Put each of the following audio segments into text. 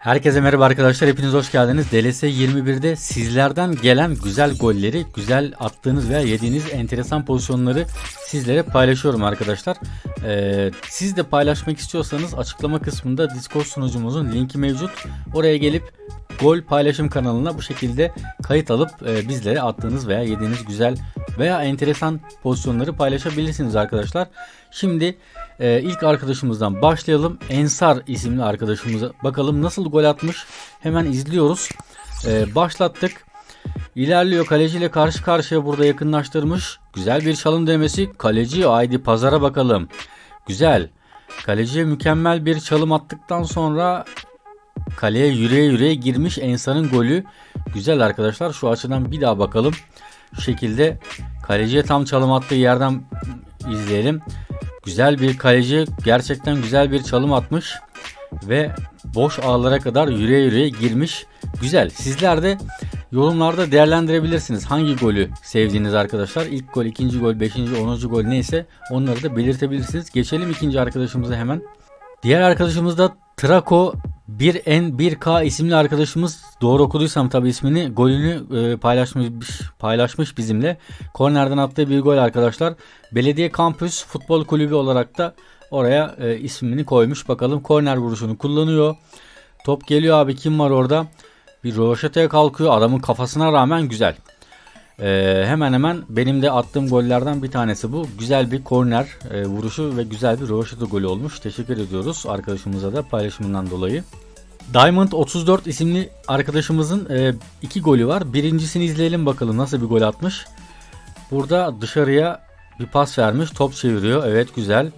Herkese merhaba arkadaşlar. Hepiniz hoş geldiniz. DLS 21'de sizlerden gelen güzel golleri, güzel attığınız veya yediğiniz enteresan pozisyonları sizlere paylaşıyorum arkadaşlar. Ee, siz de paylaşmak istiyorsanız açıklama kısmında Discord sunucumuzun linki mevcut. Oraya gelip gol paylaşım kanalına bu şekilde kayıt alıp e, bizlere attığınız veya yediğiniz güzel veya enteresan pozisyonları paylaşabilirsiniz arkadaşlar. Şimdi e, ilk arkadaşımızdan başlayalım. Ensar isimli arkadaşımıza bakalım nasıl gol atmış. Hemen izliyoruz. E, başlattık. İlerliyor kaleciyle karşı karşıya burada yakınlaştırmış. Güzel bir çalım demesi. Kaleci haydi pazara bakalım. Güzel. Kaleciye mükemmel bir çalım attıktan sonra kaleye yürüye yürüye girmiş Ensar'ın golü. Güzel arkadaşlar şu açıdan bir daha bakalım. Şu şekilde kaleciye tam çalım attığı yerden izleyelim. Güzel bir kaleci gerçekten güzel bir çalım atmış ve boş ağlara kadar yürüye yürüye girmiş. Güzel. Sizler de yorumlarda değerlendirebilirsiniz. Hangi golü sevdiğiniz arkadaşlar? İlk gol, ikinci gol, beşinci, onuncu gol neyse onları da belirtebilirsiniz. Geçelim ikinci arkadaşımıza hemen. Diğer arkadaşımız da Trako 1N1K isimli arkadaşımız doğru okuduysam tabi ismini golünü e, paylaşmış paylaşmış bizimle. Kornerden attığı bir gol arkadaşlar. Belediye Kampüs Futbol Kulübü olarak da oraya e, ismini koymuş. Bakalım korner vuruşunu kullanıyor. Top geliyor abi kim var orada? Bir roşetaya kalkıyor. Adamın kafasına rağmen güzel. Ee, hemen hemen benim de attığım gollerden bir tanesi bu. Güzel bir korner e, vuruşu ve güzel bir roşeta golü olmuş. Teşekkür ediyoruz arkadaşımıza da paylaşımından dolayı. Diamond 34 isimli arkadaşımızın e, iki golü var. Birincisini izleyelim bakalım nasıl bir gol atmış. Burada dışarıya bir pas vermiş. Top çeviriyor. Evet güzel.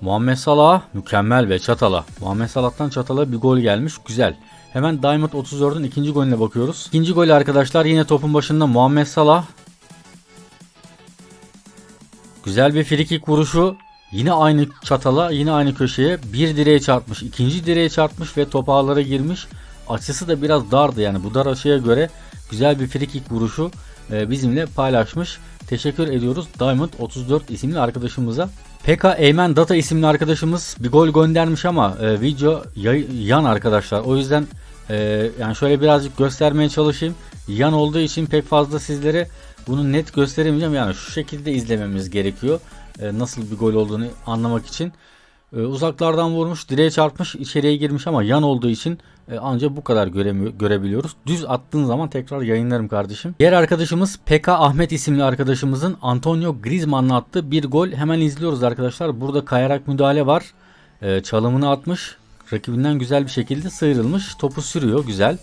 Muhammed Salah mükemmel ve çatala. Muhammed Salah'tan çatala bir gol gelmiş. Güzel. Hemen Diamond 34'ün ikinci golüne bakıyoruz. İkinci golü arkadaşlar yine topun başında Muhammed Salah. Güzel bir frikik vuruşu. Yine aynı çatala, yine aynı köşeye bir direğe çarpmış, ikinci direğe çarpmış ve top ağlara girmiş. Açısı da biraz dardı yani bu dar açıya göre güzel bir frikik vuruşu e, bizimle paylaşmış. Teşekkür ediyoruz Diamond 34 isimli arkadaşımıza. PK Eymen Data isimli arkadaşımız bir gol göndermiş ama e, video yan arkadaşlar. O yüzden e, yani şöyle birazcık göstermeye çalışayım. Yan olduğu için pek fazla sizlere bunu net gösteremeyeceğim. Yani şu şekilde izlememiz gerekiyor. E, nasıl bir gol olduğunu anlamak için. E, uzaklardan vurmuş, direğe çarpmış, içeriye girmiş ama yan olduğu için e, ancak bu kadar görebiliyoruz. Düz attığın zaman tekrar yayınlarım kardeşim. Diğer arkadaşımız PK Ahmet isimli arkadaşımızın Antonio Griezmann'la attığı bir gol. Hemen izliyoruz arkadaşlar. Burada kayarak müdahale var. E, çalımını atmış. Rakibinden güzel bir şekilde sıyrılmış. Topu sürüyor. Güzel.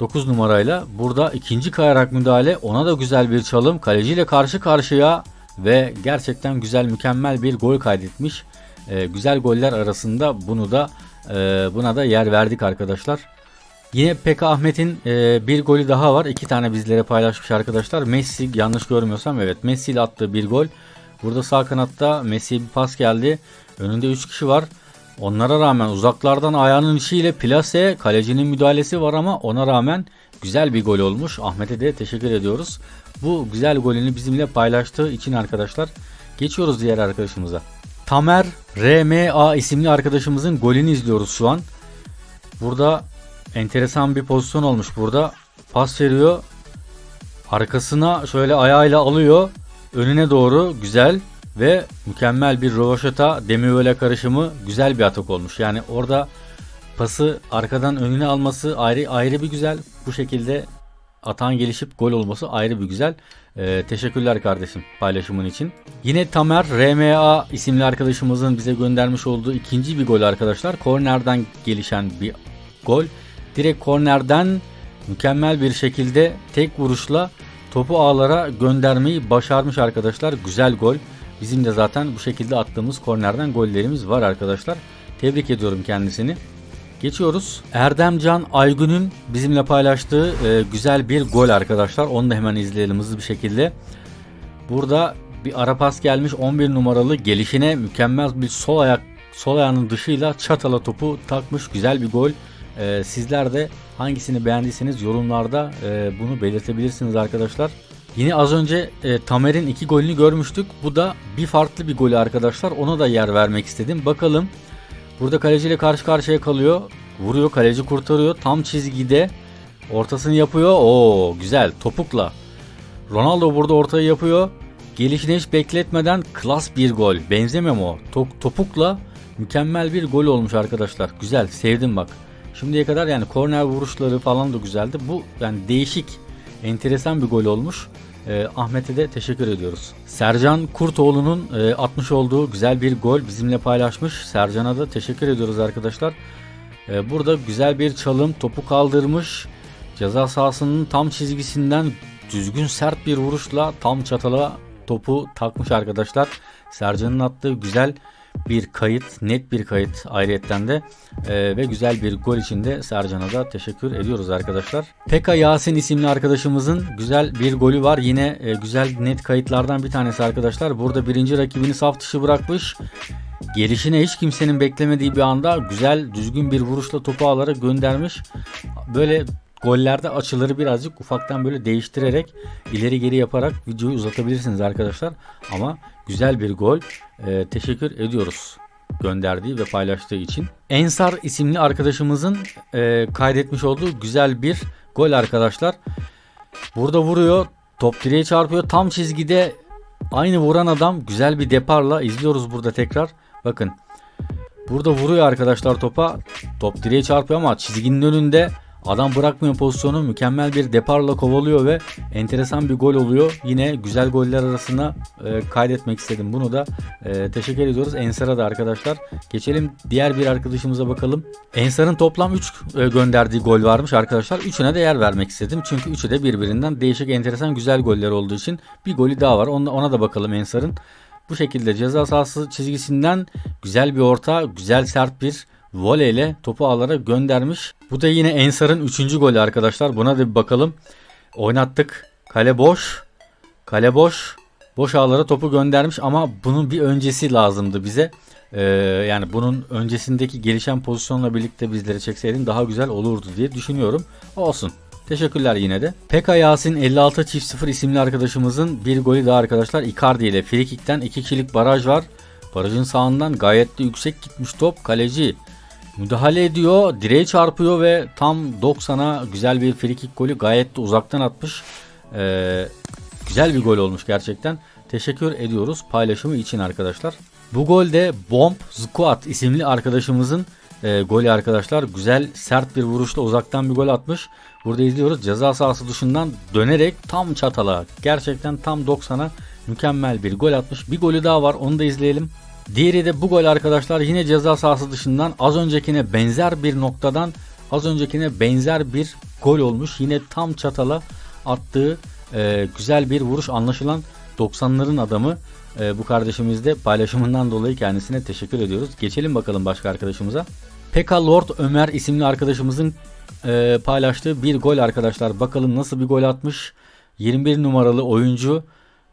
9 numarayla burada ikinci kayarak müdahale ona da güzel bir çalım kaleciyle karşı karşıya ve gerçekten güzel mükemmel bir gol kaydetmiş. Ee, güzel goller arasında bunu da e, buna da yer verdik arkadaşlar. Yine Pekka Ahmet'in e, bir golü daha var. İki tane bizlere paylaşmış arkadaşlar. Messi yanlış görmüyorsam evet Messi ile attığı bir gol. Burada sağ kanatta Messi'ye bir pas geldi. Önünde 3 kişi var. Onlara rağmen uzaklardan ayağının içiyle plase kalecinin müdahalesi var ama ona rağmen güzel bir gol olmuş. Ahmet'e de teşekkür ediyoruz. Bu güzel golünü bizimle paylaştığı için arkadaşlar geçiyoruz diğer arkadaşımıza. Tamer RMA isimli arkadaşımızın golünü izliyoruz şu an. Burada enteresan bir pozisyon olmuş burada. Pas veriyor. Arkasına şöyle ayağıyla alıyor. Önüne doğru güzel ve mükemmel bir rovaşata Demiöle karışımı güzel bir atak olmuş. Yani orada pası arkadan önüne alması ayrı ayrı bir güzel. Bu şekilde atan gelişip gol olması ayrı bir güzel. Ee, teşekkürler kardeşim paylaşımın için. Yine Tamer RMA isimli arkadaşımızın bize göndermiş olduğu ikinci bir gol arkadaşlar. Kornerden gelişen bir gol. Direkt kornerden mükemmel bir şekilde tek vuruşla topu ağlara göndermeyi başarmış arkadaşlar. Güzel gol. Bizim de zaten bu şekilde attığımız kornerden gollerimiz var arkadaşlar. Tebrik ediyorum kendisini. Geçiyoruz. Erdemcan Aygün'ün bizimle paylaştığı e, güzel bir gol arkadaşlar. Onu da hemen izleyelim hızlı bir şekilde. Burada bir ara pas gelmiş 11 numaralı gelişine mükemmel bir sol ayak sol ayağının dışıyla çatala topu takmış güzel bir gol. E, sizler de hangisini beğendiyseniz yorumlarda e, bunu belirtebilirsiniz arkadaşlar. Yine az önce e, Tamer'in iki golünü görmüştük. Bu da bir farklı bir golü arkadaşlar. Ona da yer vermek istedim. Bakalım Burada kaleciyle karşı karşıya kalıyor. Vuruyor kaleci kurtarıyor. Tam çizgide ortasını yapıyor. Oo güzel topukla. Ronaldo burada ortayı yapıyor. Gelişini hiç bekletmeden klas bir gol. Benzemiyor mu o? To- topukla mükemmel bir gol olmuş arkadaşlar. Güzel sevdim bak. Şimdiye kadar yani korner vuruşları falan da güzeldi. Bu yani değişik, enteresan bir gol olmuş. Ee, Ahmet'e de teşekkür ediyoruz. Sercan Kurtoğlu'nun e, atmış olduğu güzel bir gol bizimle paylaşmış. Sercan'a da teşekkür ediyoruz arkadaşlar. Ee, burada güzel bir çalım, topu kaldırmış. Ceza sahasının tam çizgisinden düzgün sert bir vuruşla tam çatala topu takmış arkadaşlar. Sercan'ın attığı güzel bir kayıt, net bir kayıt ayrıyetten de Ee, ve güzel bir gol için de Sercan'a da teşekkür ediyoruz arkadaşlar. Pekka Yasin isimli arkadaşımızın güzel bir golü var. Yine e, güzel net kayıtlardan bir tanesi arkadaşlar. Burada birinci rakibini saf dışı bırakmış. Gelişine hiç kimsenin beklemediği bir anda güzel düzgün bir vuruşla topu ağlara göndermiş. Böyle gollerde açıları birazcık ufaktan böyle değiştirerek ileri geri yaparak videoyu uzatabilirsiniz arkadaşlar. Ama güzel bir gol. Ee, teşekkür ediyoruz gönderdiği ve paylaştığı için. Ensar isimli arkadaşımızın e, kaydetmiş olduğu güzel bir gol arkadaşlar. Burada vuruyor. Top direğe çarpıyor. Tam çizgide aynı vuran adam güzel bir deparla izliyoruz burada tekrar. Bakın. Burada vuruyor arkadaşlar topa. Top direğe çarpıyor ama çizginin önünde adam bırakmıyor pozisyonu. Mükemmel bir deparla kovalıyor ve enteresan bir gol oluyor. Yine güzel goller arasına e, kaydetmek istedim. Bunu da e, teşekkür ediyoruz Ensar'a da arkadaşlar. Geçelim diğer bir arkadaşımıza bakalım. Ensar'ın toplam 3 gönderdiği gol varmış arkadaşlar. Üçüne de yer vermek istedim. Çünkü üçü de birbirinden değişik enteresan güzel goller olduğu için bir golü daha var. Ona, ona da bakalım Ensar'ın. Bu şekilde ceza sahası çizgisinden güzel bir orta, güzel sert bir voleyle topu ağlara göndermiş. Bu da yine Ensar'ın 3. golü arkadaşlar. Buna da bir bakalım. Oynattık. Kale boş. Kale boş. Boş ağlara topu göndermiş ama bunun bir öncesi lazımdı bize. Ee, yani bunun öncesindeki gelişen pozisyonla birlikte bizleri çekseydin daha güzel olurdu diye düşünüyorum. Olsun. Teşekkürler yine de. Pekka Yasin 56 çift 0 isimli arkadaşımızın bir golü daha arkadaşlar. Icardi ile frikikten 2 kişilik baraj var. Barajın sağından gayet de yüksek gitmiş top. Kaleci müdahale ediyor. Direğe çarpıyor ve tam 90'a güzel bir frikik golü gayet de uzaktan atmış. Ee, güzel bir gol olmuş gerçekten. Teşekkür ediyoruz paylaşımı için arkadaşlar. Bu gol de Bomb Squad isimli arkadaşımızın e, golü arkadaşlar. Güzel sert bir vuruşla uzaktan bir gol atmış. Burada izliyoruz ceza sahası dışından dönerek tam çatala gerçekten tam 90'a mükemmel bir gol atmış. Bir golü daha var onu da izleyelim. Diğeri de bu gol arkadaşlar yine ceza sahası dışından az öncekine benzer bir noktadan az öncekine benzer bir gol olmuş. Yine tam çatala attığı e, güzel bir vuruş anlaşılan 90'ların adamı e, bu kardeşimiz de paylaşımından dolayı kendisine teşekkür ediyoruz. Geçelim bakalım başka arkadaşımıza. Pekka Lord Ömer isimli arkadaşımızın e, paylaştığı bir gol arkadaşlar. Bakalım nasıl bir gol atmış. 21 numaralı oyuncu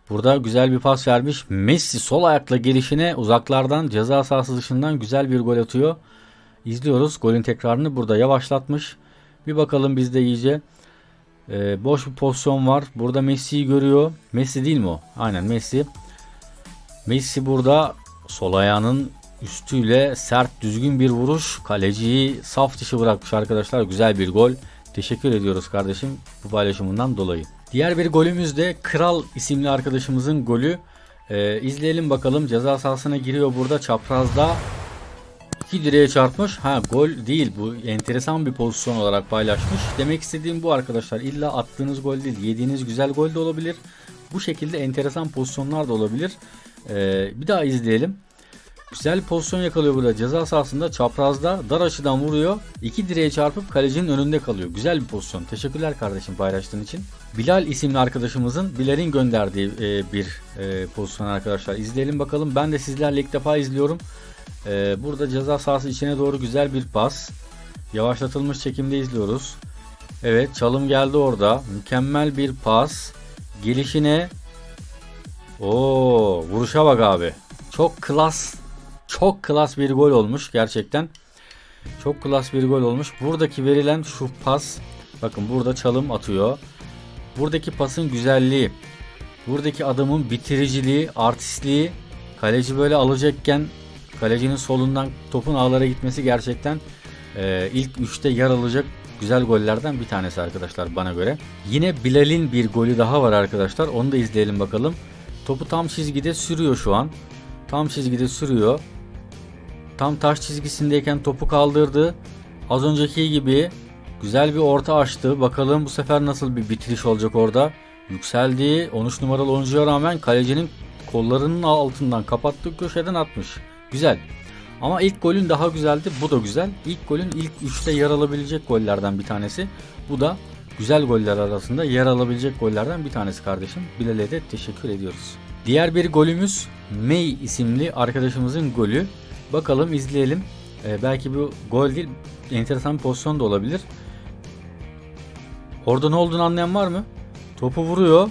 burada güzel bir pas vermiş. Messi sol ayakla gelişine uzaklardan ceza sahası dışından güzel bir gol atıyor. İzliyoruz. Golün tekrarını burada yavaşlatmış. Bir bakalım biz de iyice. E, boş bir pozisyon var. Burada Messi'yi görüyor. Messi değil mi o? Aynen Messi. Messi burada sol ayağının üstüyle sert düzgün bir vuruş. Kaleciyi saf dışı bırakmış arkadaşlar. Güzel bir gol. Teşekkür ediyoruz kardeşim bu paylaşımından dolayı. Diğer bir golümüz de Kral isimli arkadaşımızın golü. Ee, izleyelim bakalım. Ceza sahasına giriyor burada çaprazda. İki direğe çarpmış. Ha gol değil bu enteresan bir pozisyon olarak paylaşmış. Demek istediğim bu arkadaşlar. İlla attığınız gol değil. Yediğiniz güzel gol de olabilir. Bu şekilde enteresan pozisyonlar da olabilir. Ee, bir daha izleyelim. Güzel pozisyon yakalıyor burada ceza sahasında çaprazda dar açıdan vuruyor. İki direğe çarpıp kalecinin önünde kalıyor. Güzel bir pozisyon. Teşekkürler kardeşim paylaştığın için. Bilal isimli arkadaşımızın Bilal'in gönderdiği e, bir e, pozisyon arkadaşlar. İzleyelim bakalım. Ben de sizlerle ilk defa izliyorum. E, burada ceza sahası içine doğru güzel bir pas. Yavaşlatılmış çekimde izliyoruz. Evet çalım geldi orada. Mükemmel bir pas. Gelişine Oo, vuruşa bak abi. Çok klas çok klas bir gol olmuş gerçekten. Çok klas bir gol olmuş. Buradaki verilen şu pas bakın burada çalım atıyor. Buradaki pasın güzelliği, buradaki adamın bitiriciliği, artistliği, kaleci böyle alacakken Kalecinin solundan topun ağlara gitmesi gerçekten e, ilk 3'te yer alacak güzel gollerden bir tanesi arkadaşlar bana göre. Yine Bilal'in bir golü daha var arkadaşlar. Onu da izleyelim bakalım. Topu tam çizgide sürüyor şu an. Tam çizgide sürüyor. Tam taş çizgisindeyken topu kaldırdı. Az önceki gibi güzel bir orta açtı. Bakalım bu sefer nasıl bir bitiriş olacak orada. Yükseldi. 13 numaralı oyuncuya rağmen kalecinin kollarının altından kapattığı köşeden atmış. Güzel. Ama ilk golün daha güzeldi. Bu da güzel. İlk golün ilk 3'te yer alabilecek gollerden bir tanesi. Bu da güzel goller arasında yer alabilecek gollerden bir tanesi kardeşim. Bilal'e de teşekkür ediyoruz. Diğer bir golümüz May isimli arkadaşımızın golü. Bakalım izleyelim. Ee, belki bu gol değil enteresan bir pozisyon da olabilir. Orada ne olduğunu anlayan var mı? Topu vuruyor.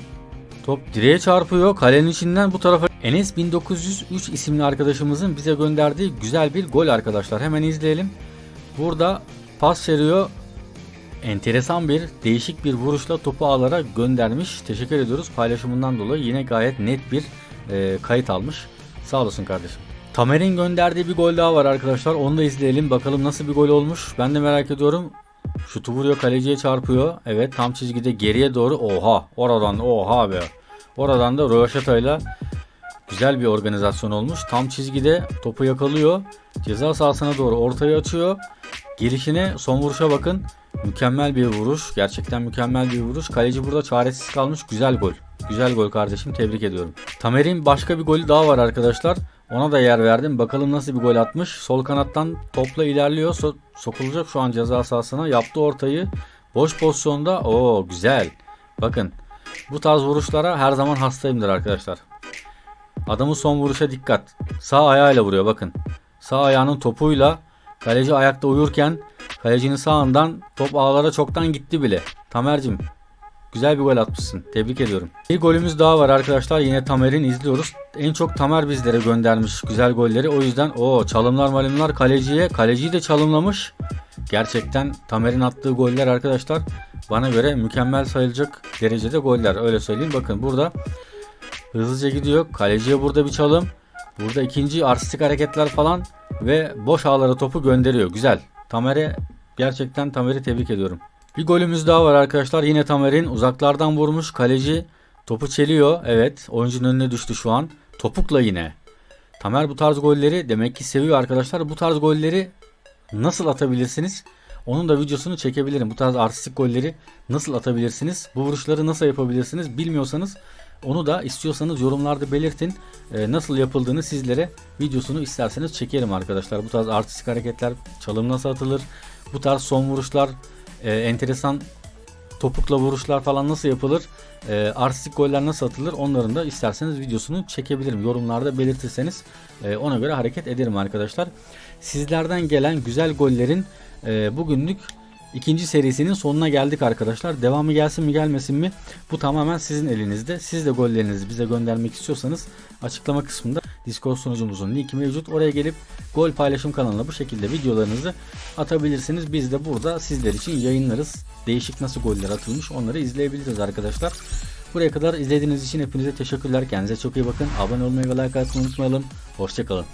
Top direğe çarpıyor. Kalenin içinden bu tarafa Enes 1903 isimli arkadaşımızın bize gönderdiği güzel bir gol arkadaşlar. Hemen izleyelim. Burada pas veriyor. Enteresan bir, değişik bir vuruşla topu ağlara göndermiş. Teşekkür ediyoruz paylaşımından dolayı. Yine gayet net bir e, kayıt almış. Sağ olasın kardeşim. Tamer'in gönderdiği bir gol daha var arkadaşlar. Onu da izleyelim. Bakalım nasıl bir gol olmuş. Ben de merak ediyorum. Şutu vuruyor kaleciye çarpıyor. Evet tam çizgide geriye doğru. Oha oradan oha be. Oradan da Rövaşata'yla güzel bir organizasyon olmuş. Tam çizgide topu yakalıyor. Ceza sahasına doğru ortaya açıyor. Gelişine son vuruşa bakın. Mükemmel bir vuruş. Gerçekten mükemmel bir vuruş. Kaleci burada çaresiz kalmış. Güzel gol. Güzel gol kardeşim. Tebrik ediyorum. Tamer'in başka bir golü daha var arkadaşlar. Ona da yer verdim. Bakalım nasıl bir gol atmış. Sol kanattan topla ilerliyor. So- sokulacak şu an ceza sahasına. Yaptı ortayı. Boş pozisyonda. Oo güzel. Bakın. Bu tarz vuruşlara her zaman hastayımdır arkadaşlar. Adamın son vuruşa dikkat. Sağ ayağıyla vuruyor bakın. Sağ ayağının topuyla kaleci ayakta uyurken kalecinin sağından top ağlara çoktan gitti bile. Tamer'cim güzel bir gol atmışsın. Tebrik ediyorum. Bir golümüz daha var arkadaşlar. Yine Tamer'in izliyoruz. En çok Tamer bizlere göndermiş güzel golleri. O yüzden o çalımlar malımlar kaleciye. Kaleciyi de çalımlamış. Gerçekten Tamer'in attığı goller arkadaşlar bana göre mükemmel sayılacak derecede goller. Öyle söyleyeyim. Bakın burada hızlıca gidiyor. Kaleciye burada bir çalım. Burada ikinci artistik hareketler falan ve boş ağlara topu gönderiyor. Güzel. Tamer'e gerçekten Tamer'i tebrik ediyorum. Bir golümüz daha var arkadaşlar. Yine Tamer'in uzaklardan vurmuş. Kaleci topu çeliyor. Evet. Oyuncunun önüne düştü şu an. Topukla yine. Tamer bu tarz golleri demek ki seviyor arkadaşlar. Bu tarz golleri nasıl atabilirsiniz? Onun da videosunu çekebilirim. Bu tarz artistik golleri nasıl atabilirsiniz? Bu vuruşları nasıl yapabilirsiniz? Bilmiyorsanız onu da istiyorsanız yorumlarda belirtin. Ee, nasıl yapıldığını sizlere videosunu isterseniz çekerim arkadaşlar. Bu tarz artistik hareketler, çalım nasıl atılır? Bu tarz son vuruşlar, e, enteresan topukla vuruşlar falan nasıl yapılır? E, artistik goller nasıl atılır? Onların da isterseniz videosunu çekebilirim. Yorumlarda belirtirseniz e, ona göre hareket ederim arkadaşlar. Sizlerden gelen güzel gollerin e, bugünlük ikinci serisinin sonuna geldik arkadaşlar. Devamı gelsin mi gelmesin mi? Bu tamamen sizin elinizde. Siz de gollerinizi bize göndermek istiyorsanız açıklama kısmında Discord sunucumuzun linki mevcut. Oraya gelip gol paylaşım kanalına bu şekilde videolarınızı atabilirsiniz. Biz de burada sizler için yayınlarız. Değişik nasıl goller atılmış onları izleyebiliriz arkadaşlar. Buraya kadar izlediğiniz için hepinize teşekkürler. Kendinize çok iyi bakın. Abone olmayı ve like atmayı unutmayalım. Hoşçakalın.